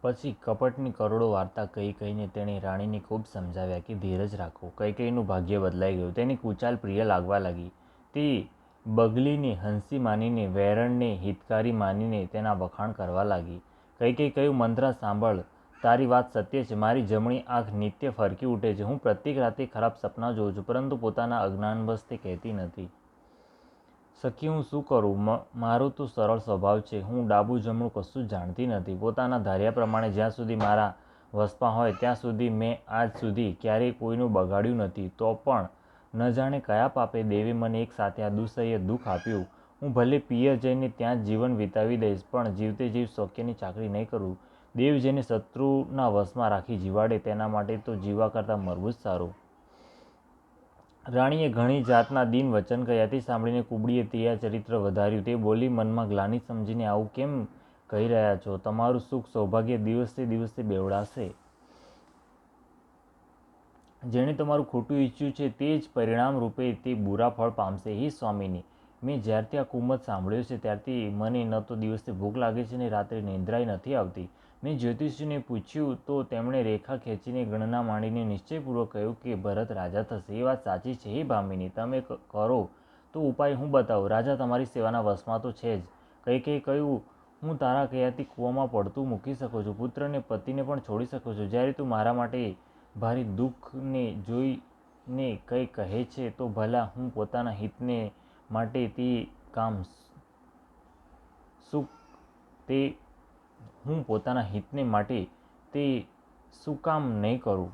પછી કપટની કરોડો વાર્તા કહી કહીને તેણે રાણીને ખૂબ સમજાવ્યા કે, ધીરજ રાખો. કૈકેયીનું ભાગ્ય બદલાઈ ગયું. તેની કુચાલ પ્રિય લાગવા લાગી. તે બગલીને, હંસી માનીને, વેરણને, હિતકારી માનીને તેના વખાણ કરવા લાગી. કૈકેયી કહ્યું મંત્રા સાંભળ, તારી વાત સત્ય છે, મારી જમણી આંખ નિત્ય ફરકી ઉઠે છે. હું પ્રત્યેક રાતે ખરાબ સપના જોઉં છું, પરંતુ પોતાના અજ્ઞાનવશ તે કહેતી નથી. સખી, હું શું કરું? મારું તો સરળ સ્વભાવ છે. હું ડાબું જમણું કશું જ જાણતી નથી. પોતાના ધાર્યા પ્રમાણે જ્યાં સુધી મારા વસમાં હોય, ત્યાં સુધી મેં આજ સુધી ક્યારેય કોઈનું બગાડ્યું નથી. તો પણ ન જાણે કયા પાપે દેવે મને એક સાથે આ દુસહ્ય દુઃખ આપ્યું. હું ભલે પિયર જઈને ત્યાં જ જીવન વિતાવી દઈશ, પણ જીવતે જીવ સૌખ્યની ચાકરી નહીં કરું. દેવ જેને શત્રુના વશમાં રાખી જીવાડે, તેના માટે તો જીવા કરતાં મરવું જ સારું. રાણીએ ઘણી જાતના દિન વચન કહ્યાથી તે સાંભળીને કુબડીએ આ ચરિત્ર વધાર્યું. તે બોલી મનમાં ગ્લાની સમજીને, આવું કેમ કહી રહ્યા છો? તમારું સુખ સૌભાગ્ય દિવસે દિવસે બેવડાશે. જેણે તમારું ખોટું ઈચ્છ્યું છે તે જ પરિણામ રૂપે તે બુરા ફળ પામશે. હી સ્વામીની, મેં જ્યારથી આ કુમત સાંભળ્યો છે, ત્યારથી મને ન તો દિવસે ભૂખ લાગે છે ને રાત્રે નિંદ્રાય નથી આવતી. મેં જ્યોતિષીને પૂછ્યું તો તેમણે રેખા ખેંચીને ગણના માંડીને નિશ્ચયપૂર્વક કહ્યું કે, ભરત રાજા થશે. એ વાત સાચી છે, હે ભામિની. તમે કરો. તો ઉપાય હું બતાવું. રાજા તમારી સેવાના વશમાં તો છે જ. કંઈ કંઈ કહ્યું. હું તારા કયાથી કૂવામાં પડતું મૂકી શકું છું. પુત્રને, પતિને પણ છોડી શકું છું. જ્યારે તું મારા માટે ભારે દુઃખને જોઈને કંઈ કહે છે, તો ભલા હું પોતાના હિતને માટે તે કામ સુખ તે હું પોતાના હિતને માટે તે શું કામ નહીં કરું?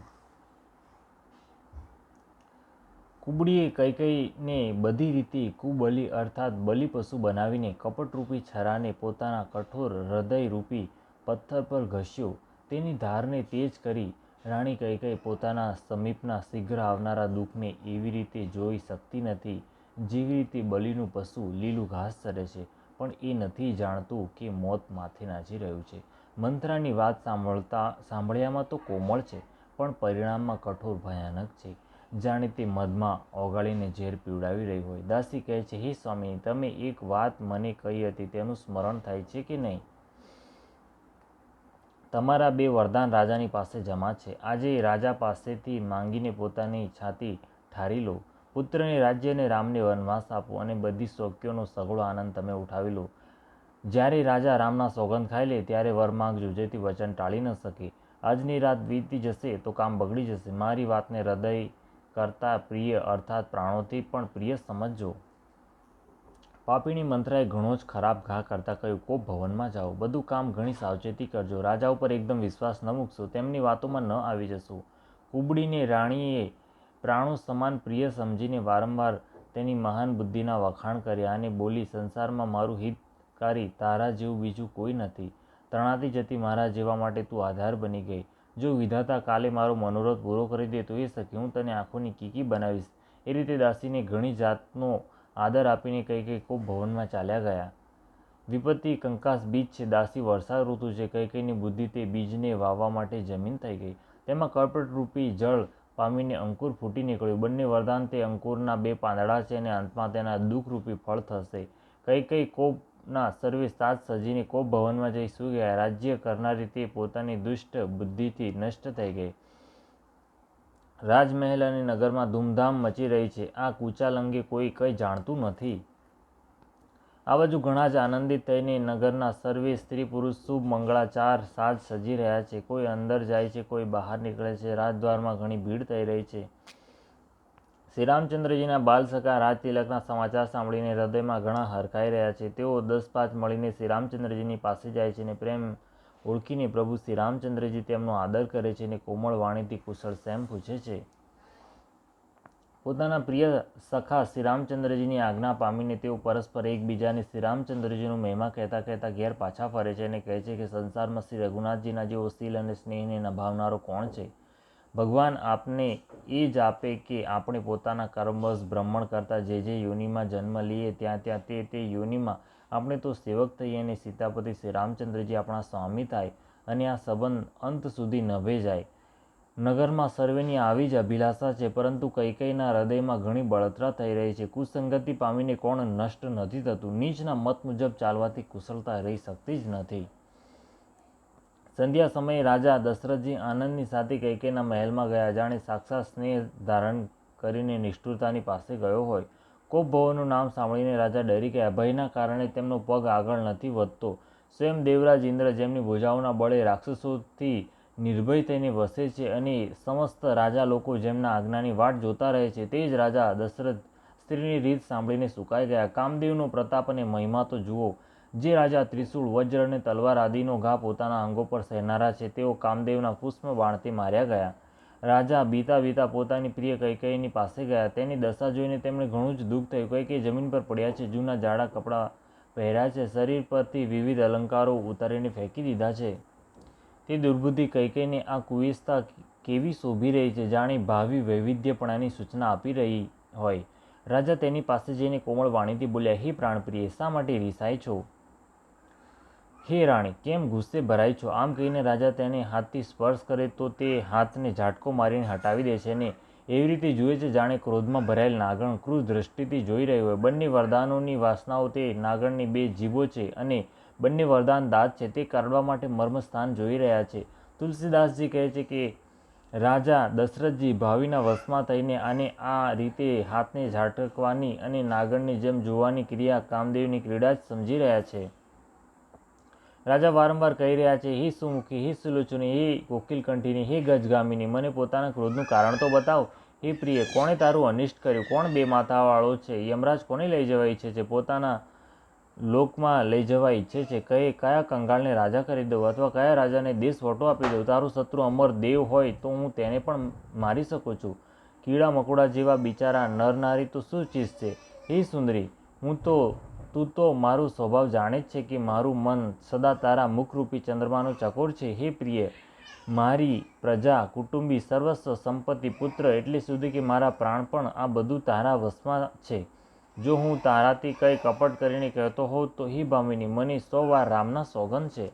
કુબડીએ કૈકઈને બધી રીતે કુબલી અર્થાત બલિ પશુ બનાવીને કપટરૂપી છરાને પોતાના કઠોર હૃદયરૂપી પથ્થર પર ઘસ્યો. તેની ધારને તેજ કરી રાણી કૈકેયી પોતાના સમીપના શીઘ્ર આવનારા દુઃખને એવી રીતે જોઈ શકતી નથી, જેવી રીતે બલિનું પશુ લીલું ઘાસ ચરે છે. પણ એ નથી જાણતું કે મોત માથે નાચી રહ્યું છે. મંત્રાની વાત સાંભળતા, સાંભળ્યામાં તો કોમળ છે, પણ પરિણામમાં કઠોર ભયાનક છે. જાણે તે મધમાં ઓગાળીને ઝેર પીવડાવી રહી હોય. દાસી કહે છે, હે સ્વામી, તમે એક વાત મને કહી હતી, તેનું સ્મરણ થાય છે કે નહીં? તમારા બે વરદાન રાજાની પાસે જમા છે. આજે રાજા પાસેથી માંગીને પોતાની છાતી ઠારી લો. પુત્રને રાજ્ય અને રામને વનવાસ આપો અને બધી શોક્યોનો સઘળો આનંદ તમે ઉઠાવી લો. જ્યારે રાજા રામના સોગંદ ખાઈ લે, ત્યારે વર માંગજો, જેથી વચન ટાળી ન શકે. આજની રાત વીતી જશે તો કામ બગડી જશે. મારી વાતને હૃદય કરતાં પ્રિય, અર્થાત પ્રાણોથી પણ પ્રિય સમજજો. પાપીણી મંત્રાએ ઘણો જ ખરાબ ઘા કરતાં કહ્યું, કોપ ભવનમાં જાઓ. બધું કામ ઘણી સાવચેતી કરજો. રાજા ઉપર એકદમ વિશ્વાસ ન મૂકશો. તેમની વાતોમાં ન આવી જશો. કુબડીને રાણીએ પ્રાણો સમાન પ્રિય સમજીને વારંવાર તેની મહાન બુદ્ધિના વખાણ કર્યા અને બોલી, સંસારમાં મારું હિતકારી તારા જેવું બીજું કોઈ નથી. તણાતી જતી મારા જેવા માટે તું આધાર બની ગઈ. જો વિધાતા કાલે મારો મનોરથ પૂરો કરી દે તો એ સખી હું તને આંખોની કીકી બનાવીશ. એ રીતે દાસીને ઘણી જાતનો આદર આપીને કઈ કઈ ખૂબ ભવનમાં ચાલ્યા ગયા. વિપત્તિ, કંકાસ, બીજ છે. દાસી વરસાદ ઋતુ છે. કઈ કઈની બુદ્ધિ તે બીજને વાવવા માટે જમીન થઈ ગઈ. તેમાં કર્પટરૂપી જળ પામીને અંકુર ફૂટી નીકળ્યું. બંને વરદાન તે અંકુરના બે પાંદડા છે અને અંતમાં તેના દુઃખરૂપી ફળ થશે. કઈ કઈ કોપના સર્વે સાત સજીને કોપ ભવનમાં જઈ સૂઈ ગયા રાજ્ય કરનારી તે પોતાની દુષ્ટ બુદ્ધિથી નષ્ટ થઈ ગઈ. રાજમહેલ અને નગરમાં ધૂમધામ મચી રહી છે. આ કુચાલ અંગે કોઈ કંઈ જાણતું નથી. આ બાજુ ઘણા જ આનંદિત થઈને નગરના સર્વે સ્ત્રી પુરુષ શુભ, મંગળાચાર, સાજ સજી રહ્યા છે. કોઈ અંદર જાય છે, કોઈ બહાર નીકળે છે. રાજદ્વારમાં ઘણી ભીડ થઈ રહી છે. શ્રી રામચંદ્રજીના બાલ સખા રાજ તિલકના સમાચાર સાંભળીને હૃદયમાં ઘણા હરખાઈ રહ્યા છે. તેઓ દસ પાંચ મળીને શ્રી રામચંદ્રજીની પાસે જાય છે અને પ્રેમ ઓળખીને પ્રભુ શ્રી રામચંદ્રજી તેમનો આદર કરે છે અને કોમળ વાણીથી કુશળ સેમ પૂછે છે. પોતાના પ્રિય સખા શ્રીરામચંદ્રજીની આજ્ઞા પામીને તેઓ પરસ્પર એકબીજાને શ્રીરામચંદ્રજીનું મહેમા કહેતા કહેતા ઘેર પાછા ફરે છે અને કહે છે કે સંસારમાં શ્રી રઘુનાથજીના જેવો શીલ અને સ્નેહને નભાવનારો કોણ છે? ભગવાન આપને એ જ આપે કે આપણે પોતાના કર્મવશ ભ્રમણ કરતાં જે જે યોનિમાં જન્મ લઈએ ત્યાં ત્યાં તે તે યોનિમાં આપણે તો સેવક થઈએ અને સીતાપતિ શ્રી રામચંદ્રજી આપણા સ્વામી થાય અને આ સંબંધ અંત સુધી નભે જાય. નગરમાં સર્વેની આવી જ અભિલાષા છે, પરંતુ કૈકઈના હૃદયમાં ઘણી બળતરા થઈ રહી છે. કુસંગતિ પામીને કોણ નષ્ટ નથી થતું? નીચના મત મુજબ ચાલવાથી કુશળતા રહી શકતી જ નથી. સંધ્યા સમયે રાજા દશરથજી આનંદની સાથે કૈકેયના મહેલમાં ગયા. જાણે સાક્ષાત સ્નેહ ધારણ કરીને નિષ્ઠુરતાની પાસે ગયો હોય. કોપ ભવનનું નામ સાંભળીને રાજા ડરી ગયા. ભયના કારણે તેમનો પગ આગળ નથી વધતો. સ્વયં દેવરાજ ઇન્દ્ર જેમની ભુજાઓના બળે રાક્ષસોથી નિર્ભય થઈને વસે છે અને સમસ્ત રાજા લોકો જેમના આજ્ઞાની વાટ જોતા રહે છે, તે જ રાજા દશરથ સ્ત્રીની રીત સાંભળીને સુકાઈ ગયા. કામદેવનો પ્રતાપ અને મહિમા તો જુઓ, જે રાજા ત્રિશૂળ, વજ્ર અને તલવાર આદિનો ઘા પોતાના અંગો પર સહેનારા છે, તેઓ કામદેવના પુષ્પ બાણથી માર્યા ગયા. રાજા બીતા બીતા પોતાની પ્રિય કૈકેયીની પાસે ગયા. તેની દશા જોઈને તેમણે ઘણું જ દુઃખ થયું. કૈકેયી જમીન પર પડ્યા છે, જૂના જાડા કપડાં પહેર્યા છે, શરીર પરથી વિવિધ અલંકારો ઉતારીને ફેંકી દીધા છે. તે દુર્બુદ્ધિ કૈકેયીને આ કુવિસ્તા કેવી શોભી રહી છે જાણે ભાવિ વૈવિધ્યપણાની સૂચના આપી રહી હોય. રાજા તેની પાસે જઈને કોમળ વાણીથી બોલ્યા, હે પ્રાણપ્રિય, શા માટે રીસાય છો? હે રાણી, કેમ ગુસ્સે ભરાય છો? આમ કહીને રાજા તેને હાથથી સ્પર્શ કરે તો તે હાથને ઝાટકો મારીને હટાવી દે છે ને એવી રીતે જુએ છે જાણે ક્રોધમાં ભરાયેલ નાગણ ક્રૂર દ્રષ્ટિથી જોઈ રહ્યો હોય. બંને વરદાનોની વાસનાઓ તે નાગણની બે જીભો છે અને બંને વરદાન દાંત છે તે કાઢવા માટે મર્મસ્થાન જોઈ રહ્યા છે. તુલસીદાસજી કહે છે કે, રાજા દશરથજી ભાવિના વશમાં થઈને આને આ રીતે હાથને ઝાટકવાની અને નાગણની જેમ જોવાની ક્રિયા કામદેવની ક્રીડા જ સમજી રહ્યા છે. રાજા વારંવાર કહી રહ્યા છે, હે સુમુખી, હે સુલોચની, હે કોકિલકંઠીની, હે ગજગામીની, મને પોતાના ક્રોધનું કારણ તો બતાવ. હે પ્રિય, કોણે તારું અનિષ્ટ કર્યું? કોણ બે માથાવાળો છે? યમરાજ કોને લઈ જવા ઈચ્છે છે? પોતાના લોકમાં લઈ જવા ઈચ્છે છે. કઈ, કયા કંગાળને રાજા કરી દઉં અથવા કયા રાજાને દેશ વટો આપી દઉં? તારું શત્રુ અમર દેવ હોય તો હું તેને પણ મારી શકું છું. કીડા મકોડા જેવા બિચારા નર નારી તો શું ચીજ છે? હે સુંદરી, હું તો, તું તો મારું સ્વભાવ જાણે જ છે કે મારું મન સદા તારા મુખરૂપી ચંદ્રમાનો ચકોર છે. હે પ્રિય, મારી પ્રજા, કુટુંબી, સર્વસ્વ, સંપત્તિ, પુત્ર, એટલે સુધી કે મારા પ્રાણ પણ આ બધું તારા વશમાં છે. જો હું તારાથી કંઈ કપટ કરીને કહેતો હોઉં તો હી ભામિની મને સો વાર રામના સોગંદ છે.